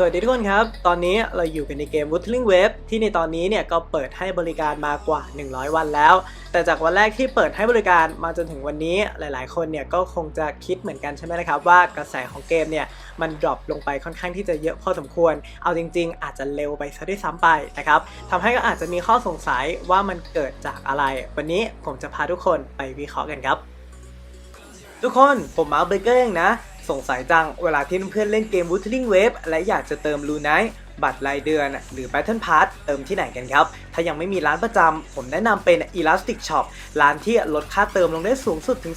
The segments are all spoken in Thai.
สวัสดีทุกคนครับ ตอนนี้เราอยู่กันในเกม Wuthering Wave ที่ในตอนนี้เนี่ยก็เปิดให้บริการมากว่า 100 วันแล้ว แต่จากวันแรกที่เปิดให้บริการมาจนถึงวันนี้หลาย ๆ คนเนี่ยก็คงจะคิดเหมือนกันใช่ไหมนะครับว่ากระแสของเกมเนี่ยมันดรอปลงไปค่อนข้างที่จะเยอะพอสมควร เอาจริง ๆ อาจจะเร็วไปซะด้วยซ้ำไปนะครับทำให้ก็อาจจะมีข้อสงสัยว่ามันเกิดจากอะไร วันนี้ผมจะพาทุกคนไปวิเคราะห์กันครับ ทุกคนผมมาเบเกอร์เองนะ สงสัยจังเวลาที่เพื่อนเล่นเกม Wuthering Wave และอยากจะเติม Blue Knight บัตรรายเดือน หรือ Battle Pass เติมที่ไหนกันครับ ถ้ายังไม่มีร้านประจำ ผมแนะนำเป็น Elastic Shop ร้านที่ลดค่าเติมลงได้สูงสุดถึง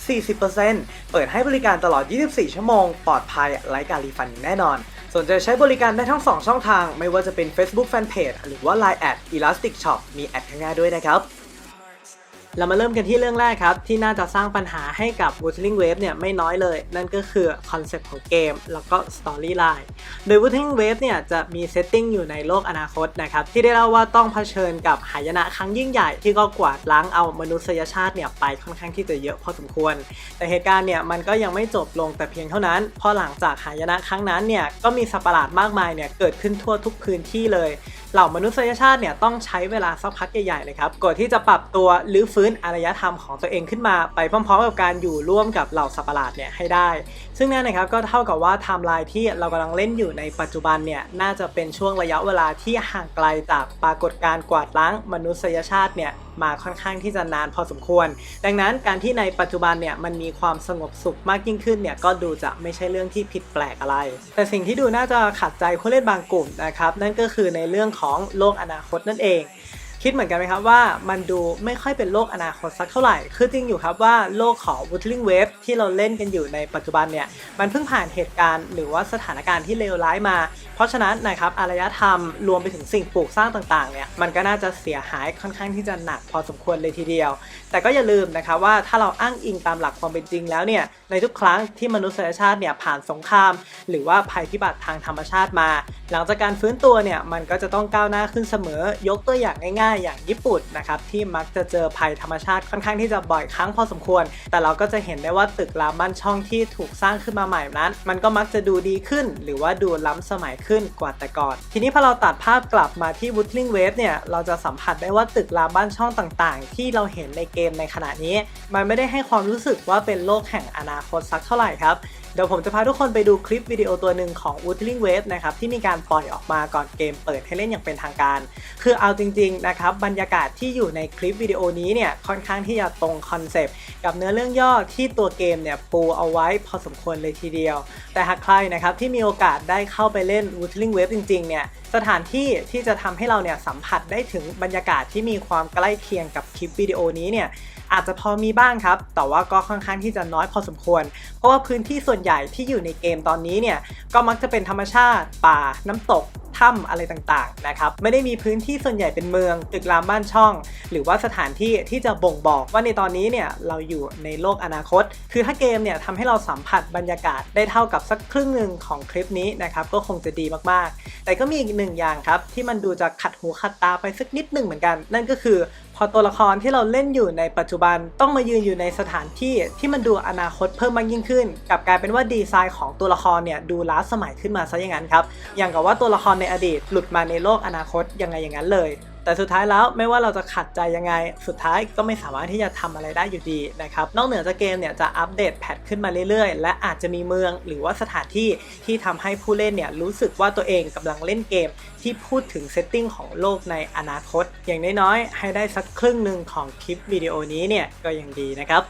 40%เปิดให้บริการตลอด 24 ชั่วโมง ปลอดภัยไร้การรีฟันแน่นอน สนใจใช้บริการได้ทั้ง 2 ช่องทาง ไม่ว่าจะเป็น Facebook Fanpage หรือว่า Line แอด Elastic Shop มีแอดข้างหน้าด้วยนะครับ เรามาเริ่มกันที่เรื่องแรกครับ ที่น่าจะสร้างปัญหาให้กับ Wuthering Wave เนี่ยไม่น้อยเลย นั่นก็คือคอนเซปต์ของเกม แล้วก็ Storyline โดย Wuthering Wave เนี่ยจะมีเซตติ้งอยู่ในโลกอนาคตนะครับ ที่ได้เล่าว่าต้องเผชิญกับหายนะครั้งยิ่งใหญ่ที่ก็กวาดล้างเอามนุษยชาติเนี่ยไปค่อนข้างที่จะเยอะพอสมควร แต่เหตุการณ์เนี่ยมันก็ยังไม่จบลงแต่เพียงเท่านั้นเพราะหลังจากหายนะครั้งนั้นเนี่ยก็มีสัตว์ประหลาดมากมายเนี่ยเกิดขึ้นทั่วทุกพื้นที่เลย เหล่ามนุษยชาติเนี่ยต้องใช้เวลาสักพักใหญ่ๆเลยครับกว่าที่จะปรับตัวหรือฟื้นอารยธรรมของตัวเองขึ้นมาไปพร้อมๆกับการอยู่ร่วมกับเหล่าสัตว์ประหลาดเนี่ยให้ได้ ซึ่งนั่นนะครับก็เท่ากับว่าไทม์ไลน์ที่เรากำลังเล่นอยู่ในปัจจุบันเนี่ยน่าจะเป็นช่วงระยะเวลาที่ห่างไกลจากปรากฏการณ์กวาดล้างมนุษยชาติเนี่ยมาค่อนข้างที่จะนานพอสมควร ดังนั้นการที่ในปัจจุบันเนี่ยมันมีความสงบสุขมากยิ่งขึ้นเนี่ยก็ดูจะไม่ใช่เรื่องที่ผิดแปลกอะไร แต่สิ่งที่ดูน่าจะขัดใจผู้เล่นบางกลุ่มนะครับนั่นก็คือในเรื่องของโลกอนาคตนั่นเองคิดเหมือนกันไหมครับว่ามันดูไม่ค่อยเป็นโลกอนาคตสักเท่าไหร่ คือจริงอยู่ครับว่าโลกของ Wuthering Wave ที่เราเล่นกันอยู่ในปัจจุบันเนี่ย มันเพิ่งผ่านเหตุการณ์หรือว่าสถานการณ์ที่เลวร้ายมาเพราะฉะนั้นนะครับอารยธรรมรวมไปถึงสิ่งปลูกสร้างต่างๆเนี่ยมันก็น่าจะเสียหายค่อนข้างที่จะหนักพอสมควรเลยทีเดียว แต่ก็อย่าลืมนะครับว่าถ้าเราอ้างอิงตามหลักความเป็นจริงแล้วเนี่ยในทุกครั้งที่มนุษยชาติเนี่ยผ่านสงคราม หรือว่าภัยพิบัติทางธรรมชาติมา หลังจากการฟื้นตัวเนี่ยมันก็จะต้องก้าวหน้าขึ้นเสมอยกตัวอย่างง่ายๆ อย่างญี่ปุ่นนะครับที่มักจะเจอภัยธรรมชาติค่อนข้างที่จะบ่อยครั้งพอสมควร แต่เราก็จะเห็นได้ว่าตึกรามบ้านช่องที่ถูกสร้างขึ้นมาใหม่นั้น มันก็มักจะดูดีขึ้น หรือว่าดูล้ำสมัยขึ้นกว่าแต่ก่อน ทีนี้พอเราตัดภาพกลับมาที่ Woodling Wave เนี่ย เราจะสัมผัสได้ว่าตึกรามบ้านช่องต่างๆ ที่เราเห็นในเกมในขณะนี้ มันไม่ได้ให้ความรู้สึกว่าเป็นโลกแห่งอนาคตสักเท่าไหร่ครับ เดี๋ยวผมจะพาทุกคนไปดูคลิปวิดีโอตัวหนึ่งของ Wuthering Wave นะครับที่มีการปล่อยออกมาก่อนเกมเปิดให้เล่นอย่างเป็นทางการ คือเอาจริงๆนะครับบรรยากาศที่อยู่ในคลิปวิดีโอนี้เนี่ยค่อนข้างที่จะตรงคอนเซปต์กับเนื้อเรื่องย่อที่ตัวเกมเนี่ยปูเอาไว้พอสมควรเลยทีเดียว แต่หากใครนะครับที่มีโอกาสได้เข้าไปเล่น Wuthering Wave จริงๆเนี่ยสถานที่ที่จะทำให้เราเนี่ยสัมผัสได้ถึงบรรยากาศที่มีความใกล้เคียงกับคลิปวิดีโอนี้เนี่ย อาจจะพอมีบ้างครับ แต่ว่าก็ค่อนข้างที่จะน้อยพอสมควร เพราะว่าพื้นที่ส่วนใหญ่ที่อยู่ในเกมตอนนี้เนี่ยก็มักจะเป็นธรรมชาติ ป่า น้ำตกถ้ำอะไรต่างๆนะครับไม่ได้มีพื้นที่ส่วนใหญ่เป็นเมือง ตึกรามบ้านช่อง หรือว่าสถานที่ที่จะบ่งบอกว่าในตอนนี้เนี่ยเราอยู่ในโลกอนาคต คือถ้าเกมเนี่ยทำให้เราสัมผัสบรรยากาศได้เท่ากับสักครึ่งหนึ่งของคลิปนี้นะครับก็คงจะดีมากๆ แต่ก็มีอีกหนึ่งอย่างครับที่มันดูจะขัดหูขัดตาไปสักนิดหนึ่งเหมือนกัน นั่นก็คือพอตัวละครที่เราเล่นอยู่ในปัจจุบันต้องมายืนอยู่ในสถานที่ที่มันดูอนาคตเพิ่มมากยิ่งขึ้นกับกลายเป็นว่าดีไซน์ของตัวละครเนี่ยดูล้าสมัยขึ้นมาซะอย่างนั้นครับอย่างกับว่าตัวละครในอดีตหลุดมาในโลกอนาคตยังไงอย่างนั้นเลย แต่สุดท้ายแล้วไม่ว่าเราจะขัดใจยังไง สุดท้ายก็ไม่สามารถที่จะทำอะไรได้อยู่ดีนะครับ นอกเหนือจากเกมเนี่ยจะอัปเดตแพทขึ้นมาเรื่อยๆ และอาจจะมีเมืองหรือว่าสถานที่ที่ทำให้ผู้เล่นเนี่ยรู้สึกว่าตัวเองกำลังเล่นเกม ที่พูดถึงเซตติ้งของโลกในอนาคต อย่างน้อยๆให้ได้สักครึ่งหนึ่งของคลิปวิดีโอนี้เนี่ยก็ยังดีนะครับ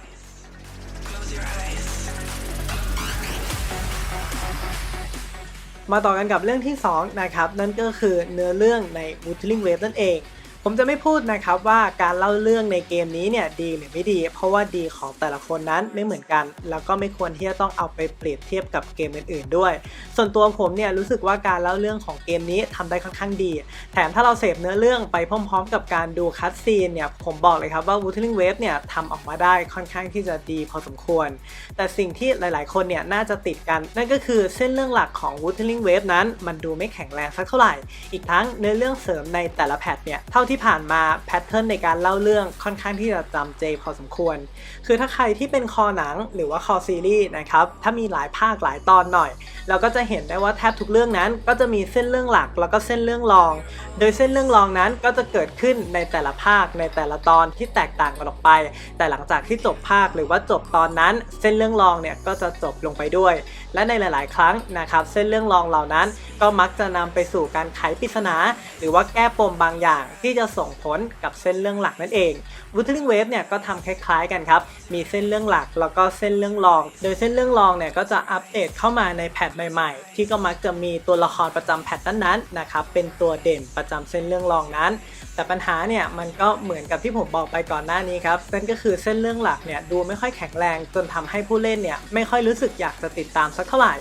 มาต่อกันกับเรื่องที่2นะครับนั่นก็คือเนื้อเรื่องใน Wuthering Wave นั่นเอง ผมจะไม่พูดนะครับว่าการเล่าเรื่องในเกมนี้เนี่ยดีหรือไม่ดี เพราะว่าดีของแต่ละคนนั้นไม่เหมือนกัน แล้วก็ไม่ควรที่จะต้องเอาไปเปรียบเทียบกับเกมอื่นๆด้วย ส่วนตัวผมเนี่ยรู้สึกว่าการเล่าเรื่องของเกมนี้ทำได้ค่อนข้างดี แถมถ้าเราเสพเนื้อเรื่องไปพร้อมๆ กับการดูคัตซีนเนี่ยผมบอกเลยครับว่า Wuthering Wave เนี่ยทำออกมาได้ค่อนข้างที่จะดีพอสมควร แต่สิ่งที่หลายๆ คนเนี่ยน่าจะติดกัน นั่นก็คือเส้นเรื่องหลักของ Wuthering Wave นั้น มันดูไม่แข็งแรงสักเท่าไหร่ อีกทั้งเนื้อเรื่องเสริมในแต่ละแพทเนี่ยเท่าที่ผ่านมาแพทเทิร์นในการเล่าเรื่องค่อนข้างที่จะจำเจพอสมควร คือถ้าใครที่เป็นคอหนังหรือว่าคอซีรีส์นะครับ ถ้ามีหลายภาคหลายตอนหน่อย เราก็จะเห็นได้ว่าแทบทุกเรื่องนั้น ก็จะมีเส้นเรื่องหลักแล้วก็เส้นเรื่องรอง โดยเส้นเรื่องรองนั้นก็จะเกิดขึ้นในแต่ละภาคในแต่ละตอนที่แตกต่างกันออกไป แต่หลังจากที่จบภาคหรือว่าจบตอนนั้น เส้นเรื่องรองเนี่ยก็จะจบลงไปด้วย และในหลาย ๆ ครั้งนะครับเส้นเรื่องรองเหล่านั้น ก็มักจะนำไปสู่การไขปริศนา หรือว่าแก้ปมบางอย่างที่จะจะส่งผลกับเส้นเรื่องหลักนั่นเองวูทลิงเวฟเนี่ยก็ทำคล้ายๆกันครับ มีเส้นเรื่องหลักแล้วก็เส้นเรื่องรอง โดยเส้นเรื่องรองเนี่ยก็จะอัปเดตเข้ามาในแพทใหม่ๆ ที่ก็มักจะมีตัวละครประจำแพทนั้นๆนะครับเป็นตัวเด่นประจำเส้นเรื่องรองนั้น แต่ปัญหาเนี่ยมันก็เหมือนกับที่ผมบอกไปก่อนหน้านี้ครับนั่นก็คือเส้นเรื่องหลักเนี่ยดูไม่ค่อยแข็งแรง จนทำให้ผู้เล่นเนี่ยไม่ค่อยรู้สึกอยากจะติดตามสักเท่าไหร่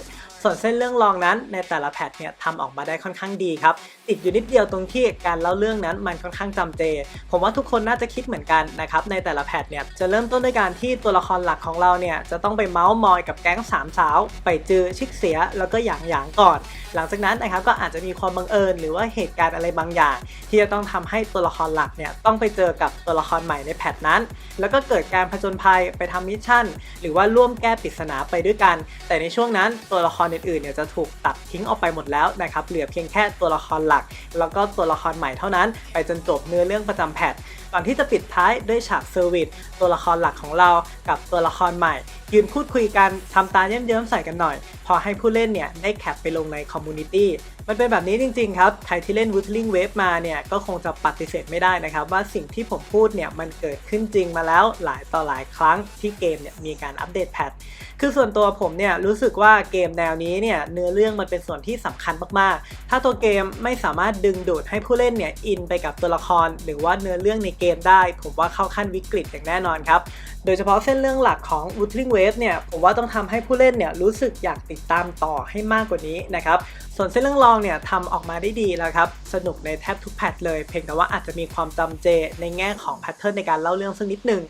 ส่วนเส้นเรื่องรองนั้นในแต่ละแพทเนี่ยทำออกมาได้ค่อนข้างดีครับ ติดอยู่นิดเดียวตรงที่การเล่าเรื่องนั้นมันค่อนข้างจำเจ ผมว่าทุกคนน่าจะคิดเหมือนกันนะครับในแต่ละแพทเนี่ยจะเริ่มต้นด้วยการที่ตัวละครหลักของเราเนี่ยจะต้องไปเมาส์มอยกับแก๊งสามสาว ไปเจอชิกเสียแล้วก็หยางหยางก่อนหลังจากนั้นนะครับก็อาจจะมีความบังเอิญ หรือว่าเหตุการณ์อะไรบางอย่าง ที่จะต้องทำให้ตัวละครหลักเนี่ยต้องไปเจอกับตัวละครใหม่ในแพทนั้น แล้วก็เกิดการผจญภัยไปทำมิชชั่น หรือว่าร่วมแก้ปริศนาไปด้วยกัน แต่ในช่วงนั้นตัวละครอื่นๆเนี่ยจะถูกตัดทิ้งออกไปหมดแล้วนะครับเหลือเพียงแค่ตัวละครหลัก แล้วก็ตัวละครใหม่เท่านั้น ไปจนจบเนื้อเรื่องประจำแพทก่อนที่จะปิดท้ายด้วยฉากเซอร์วิสตัวละครหลักของเรากับตัวละครใหม่ ยืนพูดคุยกันทำตาเยิ้มๆใส่กันหน่อย พอให้ผู้เล่นเนี่ยได้แคปไปลงในคอมมูนิตี้มันเป็นแบบนี้จริง ๆ ครับ ใครที่เล่น Wuthering Wave มาเนี่ย ก็คงจะปฏิเสธไม่ได้นะครับ ว่าสิ่งที่ผมพูดเนี่ย มันเกิดขึ้นจริงมาแล้วหลายต่อหลายครั้งที่เกมเนี่ยมีการอัปเดตแพทคือส่วนตัวผมเนี่ย รู้สึกว่าเกมแนวนี้เนี่ย เนื้อเรื่องมันเป็นส่วนที่สำคัญมากๆ ถ้าตัวเกมไม่สามารถดึงดูดให้ผู้เล่นเนี่ยอินไปกับตัวละคร หรือว่าเนื้อเรื่องในเกมได้ ผมว่าเข้าขั้นวิกฤตอย่างแน่นอนครับโดยเฉพาะเส้นเรื่องหลักของ w u t h l i n g Wave เนี่ยผมว่าต้องทำให้ผู้เล่นเนี่ยรู้สึกอยากติดตามต่อให้มากกว่านี้นะครับ ส่วนเส้นเรื่องรองเนี่ยทำออกมาได้ดีแล้วครับ สนุกในแทบทุกแพทเลย เพียงแต่ว่าอาจจะมีความจำเจในแง่ของแพทเทิร์นในการเล่าเรื่องสักนิดหนึ่ง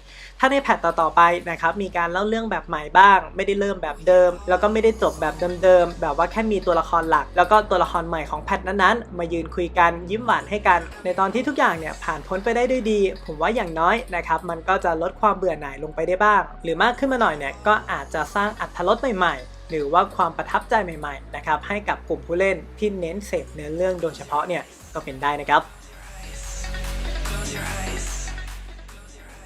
ถ้าในแพทต่อๆไปนะครับมีการเล่าเรื่องแบบใหม่บ้าง ไม่ได้เริ่มแบบเดิม แล้วก็ไม่ได้จบแบบเดิมๆแบบว่าแค่มีตัวละครหลัก แล้วก็ตัวละครใหม่ของแพทนั้นๆ มายืนคุยกันยิ้มหวานให้กัน ในตอนที่ทุกอย่างเนี่ยผ่านพ้นไปได้ด้วยดี ผมว่าอย่างน้อยนะครับมันก็จะลดความเบื่อหน่ายลงไปได้บ้าง หรือมากขึ้นมาหน่อยเนี่ยก็อาจจะสร้างอัตรสใหม่ๆหรือว่าความประทับใจใหม่ๆนะครับให้กับกลุ่มผู้เล่นที่เน้นเสพเนื้อเรื่องโดยเฉพาะเนี่ยก็เป็นได้นะครับ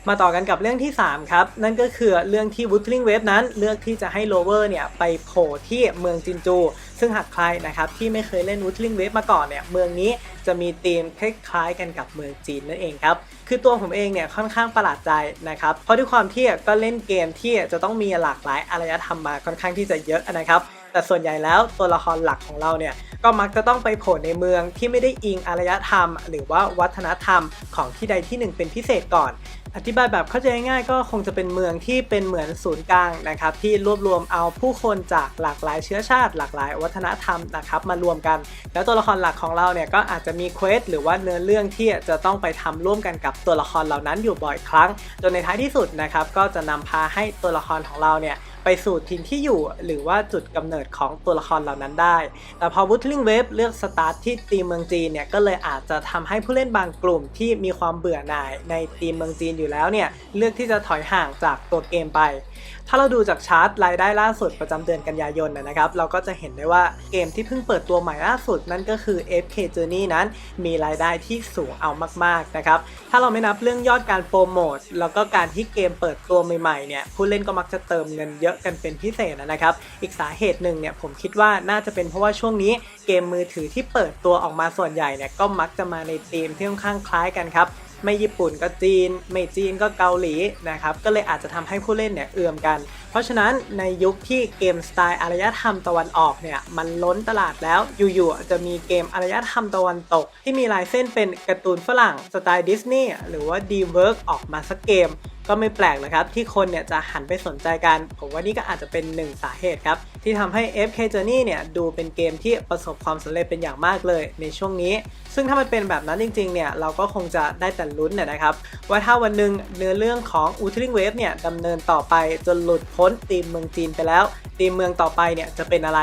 มาต่อกันกับเรื่องที่ 3 ครับ นั่นก็คือเรื่องที่ Wuthering Wave นั้นเลือกที่จะให้ Lover เนี่ยไปโผล่ที่เมืองจินจู ซึ่งหากใครนะครับที่ไม่เคยเล่น Wuthering Wave มาก่อนเนี่ยเมืองนี้จะมีธีมคล้ายๆกันกับเมืองจีนนั่นเองครับ คือตัวผมเองเนี่ยค่อนข้างประหลาดใจนะครับ เพราะด้วยความที่ก็เล่นเกมที่จะต้องมีหลากหลายอารยธรรมมาค่อนข้างที่จะเยอะนะครับแต่ส่วนใหญ่แล้วตัวละครหลักของเราเนี่ยก็มักจะต้องไปโผล่ในเมืองที่ไม่ได้อิงอารยธรรม หรือว่าวัฒนธรรมของที่ใดที่หนึ่งเป็นพิเศษก่อน อธิบายแบบเข้าใจง่ายๆก็คงจะเป็นเมืองที่เป็นเหมือนศูนย์กลางนะครับที่รวบรวมเอาผู้คนจากหลากหลายเชื้อชาติ หลากหลายวัฒนธรรมนะครับมารวมกัน แล้วตัวละครหลักของเราเนี่ยก็อาจจะมีเควสหรือว่าเนื้อเรื่องที่จะต้องไปทำร่วมกันกับตัวละครเหล่านั้นอยู่บ่อยครั้ง จนในท้ายที่สุดนะครับก็จะนำพาให้ตัวละครของเราเนี่ย ไปสู่ถิ่นที่อยู่ หรือว่าจุดกำเนิดของตัวละครเหล่านั้นได้ แต่พอ Wuthering Wave เลือกสตาร์ทที่ตีมเมืองจีนเนี่ยก็เลยอาจจะทำให้ผู้เล่นบางกลุ่มที่มีความเบื่อหน่ายในตีมเมืองจีนอยู่แล้วเนี่ยเลือกที่จะถอยห่างจากตัวเกมไป ถ้าเราดูจากชาร์ตรายได้ล่าสุดประจำเดือนกันยายนนะครับ เราก็จะเห็นได้ว่าเกมที่เพิ่งเปิดตัวใหม่ล่าสุดนั่นก็คือ FK Journey นั้นมีรายได้ที่สูงเอามากๆนะครับ ถ้าเราไม่นับเรื่องยอดการโปรโมทแล้วก็การที่เกมเปิดตัวใหม่ๆเนี่ยผู้เล่นก็มักจะเติมเงินเยอะอะกันเป็นพิเศษนะครับ อีกสาเหตุหนึ่งเนี่ยผมคิดว่าน่าจะเป็นเพราะว่าช่วงนี้เกมมือถือที่เปิดตัวออกมาส่วนใหญ่เนี่ยก็มักจะมาในธีมที่ค่อนข้างคล้ายกันครับไม่ญี่ปุ่นก็จีน ไม่จีนก็เกาหลีนะครับก็เลยอาจจะทำให้ผู้เล่นเนี่ยเอื่อมกัน เพราะฉะนั้นในยุคที่เกมสไตล์อารยธรรมตะวันออกเนี่ยมันล้นตลาดแล้วอยู่ๆจะมีเกมอารยธรรมตะวันตก ที่มีลายเส้นเป็นการ์ตูนฝรั่งสไตล์ดิสนีย์หรือว่า DreamWorks ออกมาสักเกม ก็ไม่แปลกเลยครับ ที่คนเนี่ยจะหันไปสนใจกัน ผมว่านี่ก็อาจจะเป็นหนึ่งสาเหตุครับ ที่ทำให้ FK Journey เนี่ยดูเป็นเกมที่ประสบความสำเร็จเป็นอย่างมากเลยในช่วงนี้ ซึ่งถ้ามันเป็นแบบนั้นจริงๆเนี่ยเราก็คงจะได้แต่ลุ้นเนี่ยนะครับ ว่าถ้าวันหนึ่งเนื้อเรื่องของ Wuthering Wave เนี่ยดำเนินต่อไปจนหลุดพ้นธีมเมืองจีนไปแล้วธีมเมืองต่อไปเนี่ยจะเป็นอะไร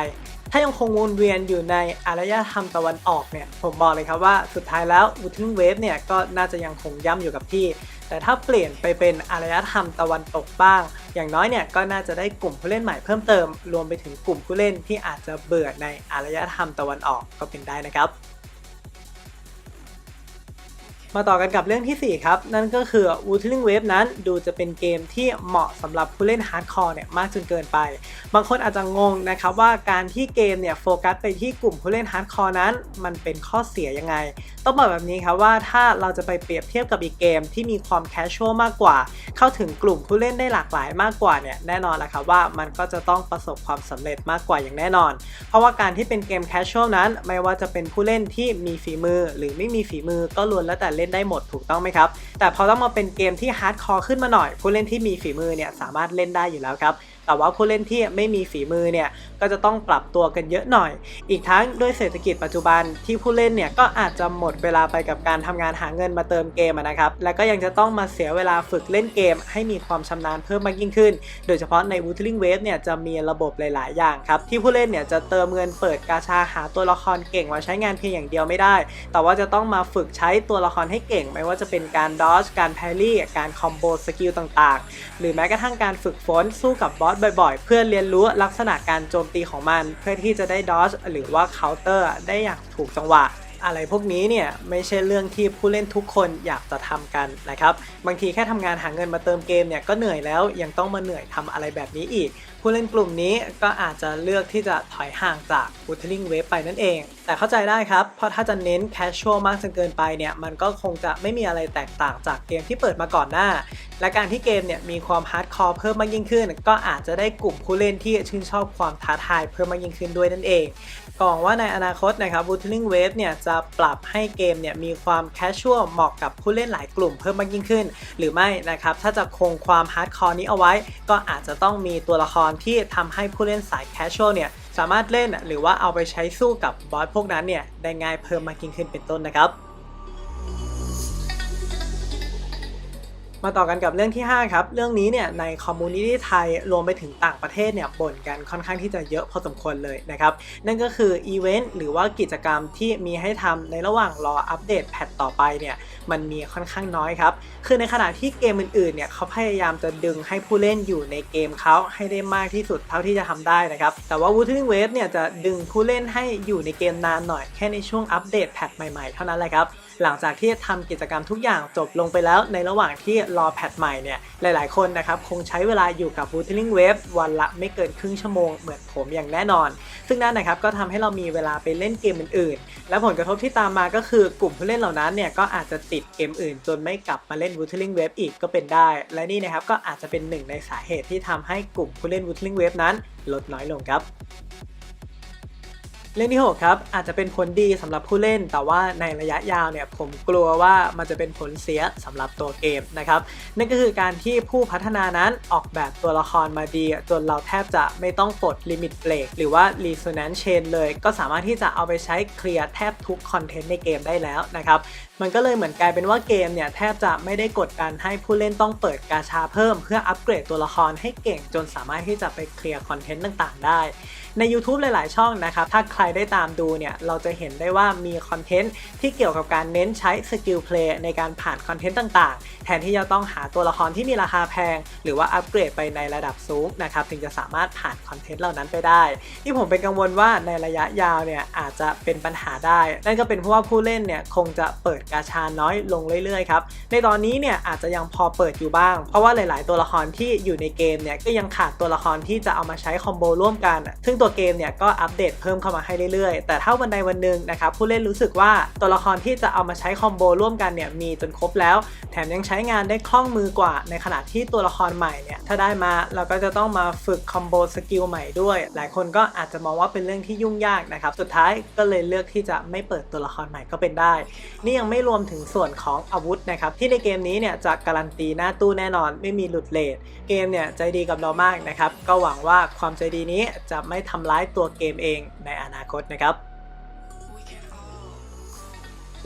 ถ้ายังคงวนเวียนอยู่ในอารยธรรมตะวันออกเนี่ย ผมบอกเลยครับว่าสุดท้ายแล้ว Wuthering Wave เนี่ยก็น่าจะยังคงย่ำอยู่กับที่ แต่ถ้าเปลี่ยนไปเป็นอารยธรรมตะวันตกบ้าง อย่างน้อยเนี่ยก็น่าจะได้กลุ่มผู้เล่นใหม่เพิ่มเติม รวมไปถึงกลุ่มผู้เล่นที่อาจจะเบื่อในอารยธรรมตะวันออกก็เป็นได้นะครับ มาต่อกันกับเรื่องทีสี่ 4 ครับ นั่นก็คือ Wuthering Wave นั้นดูจะเป็นเกมที่เหมาะสำหรับผู้เล่นฮาร์ดคอร์เนี่ยมากจนเกินไป บางคนอาจจะงงนะครับว่าการที่เกมเนี่ยโฟกัสไปที่กลุ่มผู้เล่นฮาร์ดคอร์นั้น มันเป็นข้อเสียยังไง ต้องบอกแบบนี้ครับว่าถ้าเราจะไปเปรียบเทียบกับอีกเกมที่มีความแคชชวลมากกว่า เข้าถึงกลุ่มผู้เล่นได้หลากหลายมากกว่าเนี่ยแน่นอนละครับว่ามันก็จะต้องประสบความสำเร็จมากกว่าอย่างแน่นอน เพราะว่าการที่เป็นเกมแคชชวลนั้น ไม่ว่าจะเป็นผู้เล่นที่มีฝีมือหรือไม่มีฝีมือก็ล้วนแล้วแต่เล่นได้หมดถูกต้องไหมครับ แต่พอต้องมาเป็นเกมที่ฮาร์ดคอร์ขึ้นมาหน่อย ผู้เล่นที่มีฝีมือเนี่ยสามารถเล่นได้อยู่แล้วครับ แต่ว่าผู้เล่นที่ไม่มีฝีมือเนี่ยก็จะต้องปรับตัวกันเยอะหน่อย อีกทั้งด้วยเศรษฐกิจปัจจุบันที่ผู้เล่นเนี่ยก็อาจจะหมดเวลาไปกับการทำงานหาเงินมาเติมเกมนะครับ และก็ยังจะต้องมาเสียเวลาฝึกเล่นเกม ให้มีความชำนาญเพิ่มมากยิ่งขึ้น โดยเฉพาะใน Wuthering Wave เนี่ยจะมีระบบหลาย ๆ อย่างครับที่ผู้เล่นเนี่ยจะเติมเงินเปิดกาชาหาตัวละครเก่งมาใช้งานเพียงอย่างเดียวไม่ได้ แต่ว่าจะต้องมาฝึกใช้ตัวละครให้เก่ง ไม่ว่าจะเป็นการดอ e การแพรี่การคอมโบสกิลต่าง ๆ หรือแม้กระทั่งการฝึกฝนสู้กับบอสบ่อยๆ เพื่อเรียนรู้ลักษณะการโจมตีของมัน เพื่อที่จะได้ดอ e หรือว่าเคาน์เตอร์ได้อย่างถูกจังหวะ อะไรพวกนี้เนี่ยไม่ใช่เรื่องที่ผู้เล่นทุกคนอยากจะทำกันนะครับบางทีแค่ทำงานหาเงินมาเติมเกมเนี่ยก็เหนื่อยแล้วยังต้องมาเหนื่อยทำอะไรแบบนี้อีก ผู้เล่นกลุ่มนี้ก็อาจจะเลือกที่จะถอยห่างจาก Wuthering Wave ไปนั่นเอง แต่เข้าใจได้ครับ เพราะถ้าจะเน้น casual มากจนเกินไปเนี่ย มันก็คงจะไม่มีอะไรแตกต่างจากเกมที่เปิดมาก่อนหน้า และการที่เกมเนี่ยมีความฮาร์ดคอร์เพิ่มมากยิ่งขึ้น ก็อาจจะได้กลุ่มผู้เล่นที่ชื่นชอบความท้าทายเพิ่มมากยิ่งขึ้นด้วยนั่นเองกองว่าในอนาคตนะครับ Wuthering Wave เนี่ยจะปรับให้เกมเนี่ยมีความแคชชวลเหมาะกับผู้เล่นหลายกลุ่มเพิ่มมากยิ่งขึ้น หรือไม่นะครับ ถ้าจะคงความฮาร์ดคอร์นี้เอาไว้ ก็อาจจะต้องมีตัวละครที่ทำให้ผู้เล่นสายแคชชวลเนี่ย สามารถเล่นหรือว่าเอาไปใช้สู้กับบอสพวกนั้นเนี่ยได้ง่ายเพิ่มมากยิ่งขึ้นเป็นต้นนะครับ มาต่อกันกับเรื่องที่ 5 ครับ เรื่องนี้เนี่ยในคอมมูนิตี้ไทยรวมไปถึงต่างประเทศเนี่ยบ่นกันค่อนข้างที่จะเยอะพอสมควรเลยนะครับ นั่นก็คืออีเวนต์หรือว่ากิจกรรมที่มีให้ทำในระหว่างรออัปเดตแพทต่อไปเนี่ยมันมีค่อนข้างน้อยครับ คือในขณะที่เกมอื่นๆเนี่ยเขาพยายามจะดึงให้ผู้เล่นอยู่ในเกมเขาให้ได้มากที่สุดเท่าที่จะทำได้นะครับ แต่ว่า Wuthering Wave เนี่ยจะดึงผู้เล่นให้อยู่ในเกมนานหน่อยแค่ในช่วงอัปเดตแพทใหม่ๆ เท่านั้นแหละครับ หลังจากที่ทำกิจกรรมทุกอย่างจบลงไปแล้ว ในระหว่างที่รอแพทใหม่เนี่ยหลาย ๆ คนนะครับคงใช้เวลาอยู่กับ Wuthering Wave วันละไม่เกินครึ่งชั่วโมงเหมือนผมอย่างแน่นอน ซึ่งนั่นนะครับก็ทำให้เรามีเวลาไปเล่นเกมอื่น ๆ และผลกระทบที่ตามมาก็คือกลุ่มผู้เล่นเหล่านั้นเนี่ยก็อาจจะติดเกมอื่น จนไม่กลับมาเล่น Wuthering Wave อีกก็เป็นได้ และนี่นะครับก็อาจจะเป็นหนึ่งในสาเหตุที่ทำให้กลุ่มผู้เล่น Wuthering Wave นั้นลดน้อยลงครับ เรื่องที่6ครับอาจจะเป็นผลดีสำหรับผู้เล่น แต่ว่าในระยะยาวเนี่ยผมกลัวว่ามันจะเป็นผลเสียสำหรับตัวเกมนะครับนั่นก็คือการที่ผู้พัฒนานั้นออกแบบตัวละครมาดีจนเราแทบจะไม่ต้องปลดลิมิตเบรกหรือว่า Resonance Chain เลย ก็สามารถที่จะเอาไปใช้เคลียร์แทบทุกคอนเทนต์ในเกมได้แล้วนะครับมันก็เลยเหมือนกลายเป็นว่าเกมเนี่ยแทบจะไม่ได้กดดันให้ผู้เล่นต้องเปิดกาชาเพิ่ม เพื่ออัปเกรดตัวละครให้เก่งจนสามารถที่จะไปเคลียร์คอนเทนต์ต่างๆ ได้ ใน YouTube หลาย ๆ ช่องนะครับ ถ้าใครได้ตามดูเนี่ย เราจะเห็นได้ว่ามีคอนเทนต์ที่เกี่ยวกับการเน้นใช้สกิลเพลย์ในการผ่านคอนเทนต์ต่าง ๆ แทนที่จะต้องหาตัวละครที่มีราคาแพง หรือว่าอัปเกรดไปในระดับสูงนะครับ ถึงจะสามารถผ่านคอนเทนต์เหล่านั้นไปได้ ที่ผมเป็นกังวลว่าในระยะยาวเนี่ยอาจจะเป็นปัญหาได้ นั่นก็เป็นเพราะว่าผู้เล่นเนี่ยคงจะเปิดกาชาน้อยลงเรื่อย ๆ ครับ ในตอนนี้เนี่ยอาจจะยังพอเปิดอยู่บ้าง เพราะว่าหลาย ๆ ตัวละครที่อยู่ในเกมเนี่ยก็ยังขาดตัวละครที่จะเอามาใช้คอมโบร่วมกัน ซึ่งตัวเกมเนี่ยก็อัปเดตเพิ่มเข้ามาให้เรื่อยๆ แต่ถ้าวันใดวันหนึ่งนะครับผู้เล่นรู้สึกว่าตัวละครที่จะเอามาใช้คอมโบร่วมกันเนี่ยมีจนครบแล้ว แถมยังใช้งานได้คล่องมือกว่า ในขณะที่ตัวละครใหม่เนี่ยถ้าได้มาเราก็จะต้องมาฝึกคอมโบสกิลใหม่ด้วย หลายคนก็อาจจะมองว่าเป็นเรื่องที่ยุ่งยากนะครับสุดท้ายก็เลยเลือกที่จะไม่เปิดตัวละครใหม่ก็เป็นได้ นี่ยังไม่รวมถึงส่วนของอาวุธนะครับที่ในเกมนี้เนี่ยจะการันตีหน้าตู้แน่นอน ไม่มีหลุดเลทเกมเนี่ยใจดีกับเรามากนะครับก็หวังว่าความใจดีนี้จะไม่ททำร้ายตัวเกมเองในอนาคตนะครับ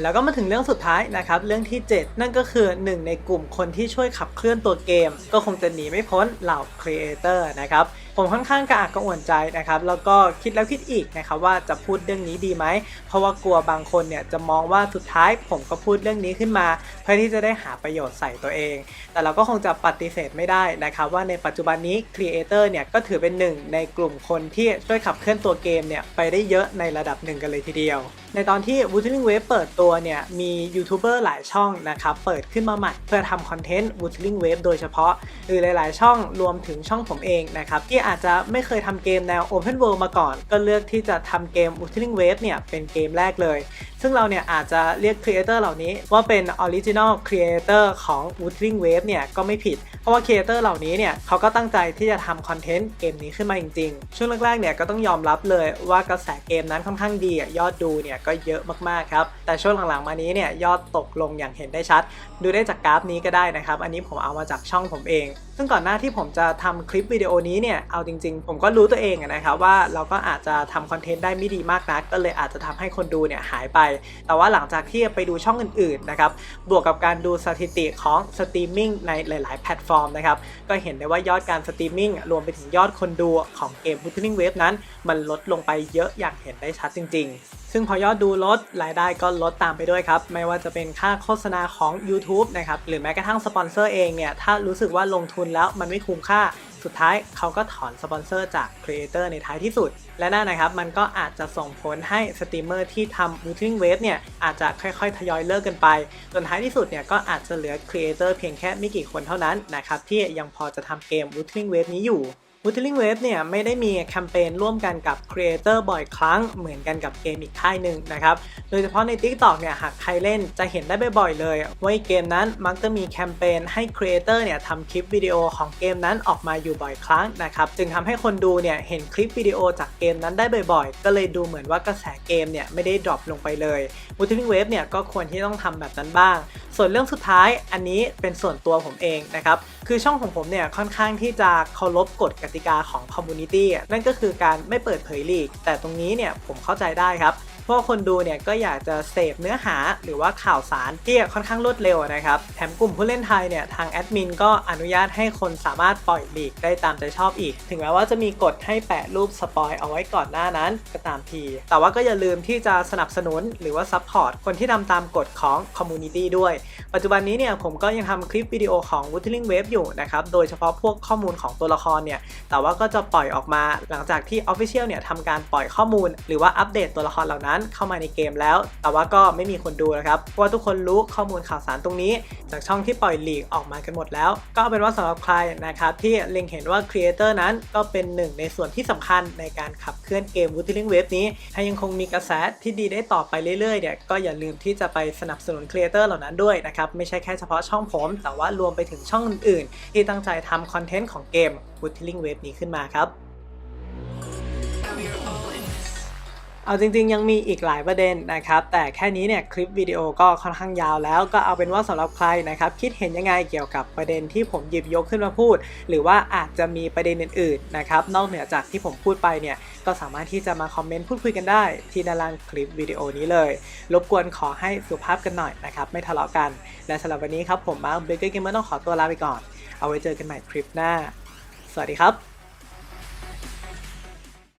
แล้วก็มาถึงเรื่องสุดท้ายนะครับ เรื่องที่ 7 นั่นก็คือหนึ่งในกลุ่มคนที่ช่วยขับเคลื่อนตัวเกม ก็คงจะหนีไม่พ้นเหล่าครีเอเตอร์นะครับ ผมค่อนข้างกระอักกระอ่วนใจนะครับ แล้วก็คิดแล้วคิดอีกนะครับว่าจะพูดเรื่องนี้ดีไหม เพราะว่ากลัวบางคนเนี่ยจะมองว่าสุดท้ายผมก็พูดเรื่องนี้ขึ้นมา เพื่อที่จะได้หาประโยชน์ใส่ตัวเอง แต่เราก็คงจะปฏิเสธไม่ได้นะครับว่าในปัจจุบันนี้ครีเอเตอร์เนี่ยก็ถือเป็นหนึ่งในกลุ่มคนที่ช่วยขับเคลื่อนตัวเกมเนี่ยไปได้เยอะในระดับหนึ่งกันเลยทีเดียว ในตอนที่ w o o d l i n g Wave เปิดตัวเนี่ยมียูทูบเบอร์หลายช่องนะครับเปิดขึ้นมาใหม่เพื่อทำคอนเทนต์ w o o d l i n g Wave โดยเฉพาะหรือหลาย ๆ ช่องรวมถึงช่องผมเองนะครับที่อาจจะไม่เคยทำเกมแนว Open World มาก่อน ก็เลือกที่จะทำเกม w o o d l i n g Wave เนี่ยเป็นเกมแรกเลย ซึ่งเราเนี่ยอาจจะเรียกครีเอเตอร์เหล่านี้ว่าเป็น Original Creator ของ w o o d l i n g Wave เนี่ยก็ไม่ผิด เพราะว่าครีเอเตอร์เหล่านี้เนี่ยเขาก็ตั้งใจที่จะทำคอนเทนต์เกมนี้ขึ้นมาจริงๆ ช่วงแรกๆเนี่ยก็ต้องยอมรับเลยว่ากระแสเกมนั้นค่อนข้างดียอดดูเนี่ยก็เยอะมากๆครับ แต่ช่วงหลังๆมานี้เนี่ยยอดตกลงอย่างเห็นได้ชัด ดูได้จากกราฟนี้ก็ได้นะครับ อันนี้ผมเอามาจากช่องผมเอง ซึ่งก่อนหน้าที่ผมจะทำคลิปวิดีโอนี้เนี่ยเอาจริง ๆ ผมก็รู้ตัวเองนะครับว่าเราก็อาจจะทำคอนเทนต์ได้ไม่ดีมากนัก ก็เลยอาจจะทำให้คนดูเนี่ยหายไป แต่ว่าหลังจากที่ไปดูช่องอื่นๆนะครับบวกกับการดูสถิติของสตรีมมิ่งในหลาย ๆ แพลตฟอร์มนะครับก็เห็นได้ว่ายอดการสตรีมมิ่งรวมไปถึงยอดคนดูของเกม w o o d l i n g Wave นั้น มันลดลงไปเยอะอย่างเห็นได้ชัดจริง ๆ ซึ่งพอยอดดูลดรายได้ก็ลดตามไปด้วยครับ ไม่ว่าจะเป็นค่าโฆษณาของ YouTube นะครับหรือแม้กระทั่งสปอนเซอร์เองเนี่ยถ้ารู้สึกว่าลงทุนแล้วมันไม่คุ้มค่า สุดท้ายเขาก็ถอนสปอนเซอร์จากครีเอเตอร์ในท้ายที่สุด และนั่นนะครับ มันก็อาจจะส่งผลให้สตรีมเมอร์ที่ทำ w o o d l i n g Wave เนี่ย อาจจะค่อยๆ ทยอยเลิกกันไป จนท้ายที่สุดเนี่ย ก็อาจจะเหลือครีเอเตอร์เพียงแค่ไม่กี่คนเท่านั้นนะครับที่ยังพอจะทำเกม w o o d l i n g Wave นี้อยู่ w o o d l i n g Wave เนี่ยไม่ได้มีแคมเปญร่วมกันกับครีเอเตอร์บ่อยครั้งเหมือนกันกับเกมอีกค่ายหนึ่งนะครับ โดยเฉพาะใน TikTok เนี่ยหากใครเล่นจะเห็นได้บ่อยๆเลยว่าเกมนั้นมักจะมีแคมเปญให้ครีเอเตอร์เนี่ยทำคลิปวิดีโอของเกมนั้นออกมาอยู่บ่อยครั้งนะครับจึงทำให้คนดูเนี่ยเห็นคลิปวิดีโอจากเกมนั้นได้บ่อยๆ ก็เลยดูเหมือนว่ากระแสเกมเนี่ยไม่ได้ดรอปลงไปเลย w o o d l i n g Wave เนี่ยก็ควรที่ต้องทำแบบนั้นบ้าง ส่วนเรื่องสุดท้ายอันนี้เป็นส่วนตัวผมเองนะครับคือช่องของผมเนี่ยค่อนข้างที่จะเคารพกฎกติกาของคอมมูนิตี้นั่นก็คือการไม่เปิดเผยลีก แต่ตรงนี้เนี่ยผมเข้าใจได้ครับ เพราะว่าคนดูเนี่ยก็อยากจะเสพเนื้อหาหรือว่าข่าวสารที่ค่อนข้างรวดเร็วนะครับ แถมกลุ่มผู้เล่นไทยเนี่ยทางแอดมินก็อนุญาตให้คนสามารถปล่อยลีกได้ตามใจชอบอีก ถึงแม้ว่าจะมีกฎให้แปะรูปสปอยเอาไว้ก่อนหน้านั้นก็ตามที แต่ว่าก็อย่าลืมที่จะสนับสนุนหรือว่าซัพพอร์ตคนที่ทำตามกฎของคอมมูนิตี้ด้วย ปัจจุบันนี้เนี่ยผมก็ยังทำคลิปวิดีโอของ w o o d l i n g Wave อยู่นะครับ โดยเฉพาะพวกข้อมูลของตัวละครเนี่ย แต่ว่าก็จะปล่อยออกมาหลังจากที่ Official เนี่ยทำการปล่อยข้อมูล หรือว่าอัปเดตตัวละครเหล่านั้นเข้ามาในเกมแล้ว แต่ว่าก็ไม่มีคนดูนะครับ เพราะว่าทุกคนรู้ข้อมูลข่าวสารตรงนี้ จากช่องที่ปล่อยลีกออกมากันหมดแล้ว ก็เป็นว่าสำหรับใครนะครับที่เล็งเห็นว่าครีเอเตอร์นั้นก็เป็นหนึ่งในส่วนที่สำคัญในการขับเคลื่อนเกม w o o d l i n g Wave นี้ ให้ยังคงมีกระแสที่ดีได้ต่อไปเรื่อยๆเนี่ยก็อย่าลืมที่จะไปสนับสนุนครีเอเตอร์เหล่านั้นด้วยนะครับไม่ใช่แค่เฉพาะช่องผม แต่ว่ารวมไปถึงช่องอื่นๆที่ตั้งใจทำคอนเทนต์ของเกม w o o d l i n g Wave นี้ขึ้นมาครับ เอาจริงๆ ยังมีอีกหลายประเด็นนะครับ แต่แค่นี้เนี่ยคลิปวิดีโอก็ค่อนข้างยาวแล้วก็เอาเป็นว่าสำหรับใครนะครับ คิดเห็นยังไงเกี่ยวกับประเด็นที่ผมหยิบยกขึ้นมาพูด หรือว่าอาจจะมีประเด็นอื่นๆนะครับนอกเหนือจากที่ผมพูดไปเนี่ยก็สามารถที่จะมาคอมเมนต์พูดคุยกันได้ ที่ด้านล่างคลิปวิดีโอนี้เลย รบกวนขอให้สุภาพกันหน่อยนะครับไม่ทะเลาะกัน และสำหรับวันนี้ครับผมมาร์คเบเกอร์เกมเมอร์ต้องขอตัวลาไปก่อน เอาไว้เจอกันใหม่คลิปหน้า สวัสดีครับ